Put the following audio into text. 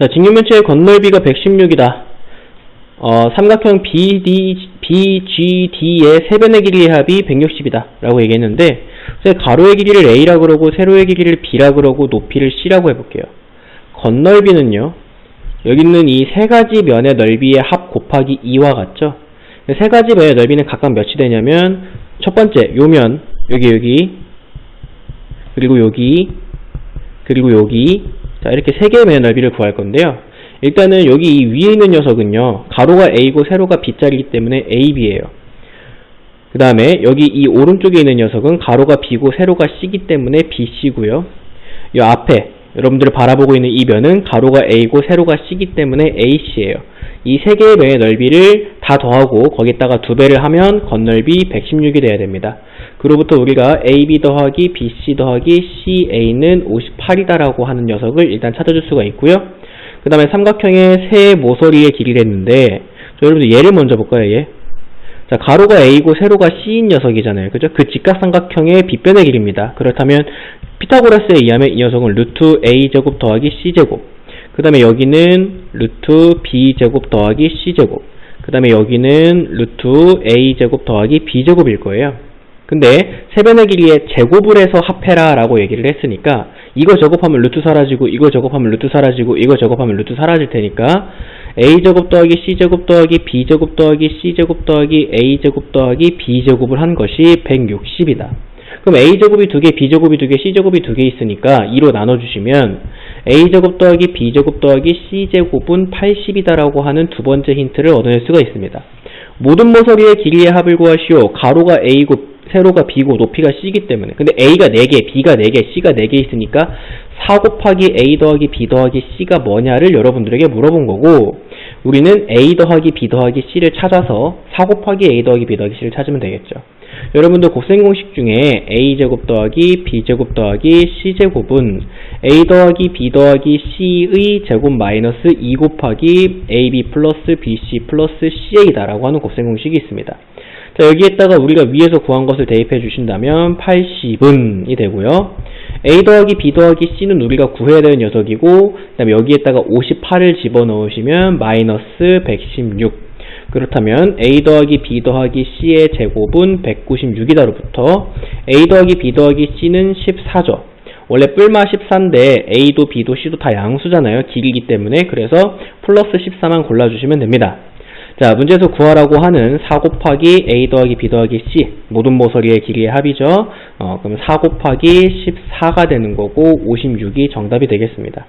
자, 직육면체의 건널비가 116이다. 어, 삼각형 BD, BGD의 세변의 길이의 합이 160이다. 라고 얘기했는데, 가로의 길이를 A라 그러고, 세로의 길이를 B라 그러고, 높이를 C라고 해볼게요. 건널비는요, 여기 있는 이 세 가지 면의 넓이의 합 곱하기 2와 같죠? 세 가지 면의 넓이는 각각 몇이 되냐면, 첫 번째, 요 면, 여기, 여기, 그리고 여기, 그리고 여기, 자, 이렇게 세 개의 면의 넓이를 구할 건데요. 일단은 여기 이 위에 있는 녀석은요, 가로가 A고 세로가 B짜리이기 때문에 AB예요. 그 다음에 여기 이 오른쪽에 있는 녀석은 가로가 B고 세로가 C이기 때문에 BC고요. 이 앞에 여러분들이 바라보고 있는 이 면은 가로가 A고 세로가 C이기 때문에 AC예요. 이 세 개의 면의 넓이를 다 더하고 거기다가 두 배를 하면 건널비 116이 돼야 됩니다. 그로부터 우리가 AB 더하기 BC 더하기 CA는 58이다라고 하는 녀석을 일단 찾아줄 수가 있고요. 그 다음에 삼각형의 세 모서리의 길이를 했는데 자, 여러분들 얘를 먼저 볼까요 얘? 자 가로가 A고 세로가 C인 녀석이잖아요 그죠? 그 직각삼각형의 빗변의 길이입니다 그렇다면 피타고라스에 의하면 이 녀석은 루트 A제곱 더하기 C제곱 그 다음에 여기는 루트 B제곱 더하기 C제곱 그 다음에 여기는 루트 A제곱 더하기 B제곱일 거예요 근데 세변의 길이의 제곱을 해서 합해라 라고 얘기를 했으니까 이거 제곱하면 루트 사라지고 이거 제곱하면 루트 사라지고 이거 제곱하면 루트 사라질 테니까 a제곱 더하기 c제곱 더하기 b제곱 더하기 c제곱 더하기 a제곱 더하기 b제곱을 한 것이 160이다. 그럼 a제곱이 두 개, b제곱이 두 개, c제곱이 두개 있으니까 2로 나눠주시면 a제곱 더하기 b제곱 더하기 c제곱은 80이다라고 하는 두 번째 힌트를 얻어낼 수가 있습니다. 모든 모서리의 길이의 합을 구하시오. 가로가 a고 세로가 b고 높이가 c이기 때문에 근데 a가 4개, b가 4개, c가 4개 있으니까 4 곱하기 a 더하기 b 더하기 c가 뭐냐를 여러분들에게 물어본 거고 우리는 a 더하기 b 더하기 c를 찾아서 4 곱하기 a 더하기 b 더하기 c를 찾으면 되겠죠. 여러분들 곱셈 공식 중에 a제곱 더하기 b제곱 더하기 c제곱은 a 더하기 b 더하기 c의 제곱 마이너스 2 곱하기 ab 플러스 bc 플러스 ca다라고 하는 곱셈 공식이 있습니다. 자, 여기에다가 우리가 위에서 구한 것을 대입해 주신다면 80은이 되고요. A 더하기 B 더하기 C는 우리가 구해야 되는 녀석이고 그 다음에 여기에다가 58을 집어넣으시면 마이너스 116 그렇다면 A 더하기 B 더하기 C의 제곱은 196이다로부터 A 더하기 B 더하기 C는 14죠. 원래 뿔마 14인데 A도 B도 C도 다 양수잖아요. 길이기 때문에 그래서 플러스 14만 골라주시면 됩니다. 자, 문제에서 구하라고 하는 4 곱하기 a 더하기 b 더하기 c 모든 모서리의 길이의 합이죠. 어, 그럼 4 곱하기 14가 되는 거고 56이 정답이 되겠습니다.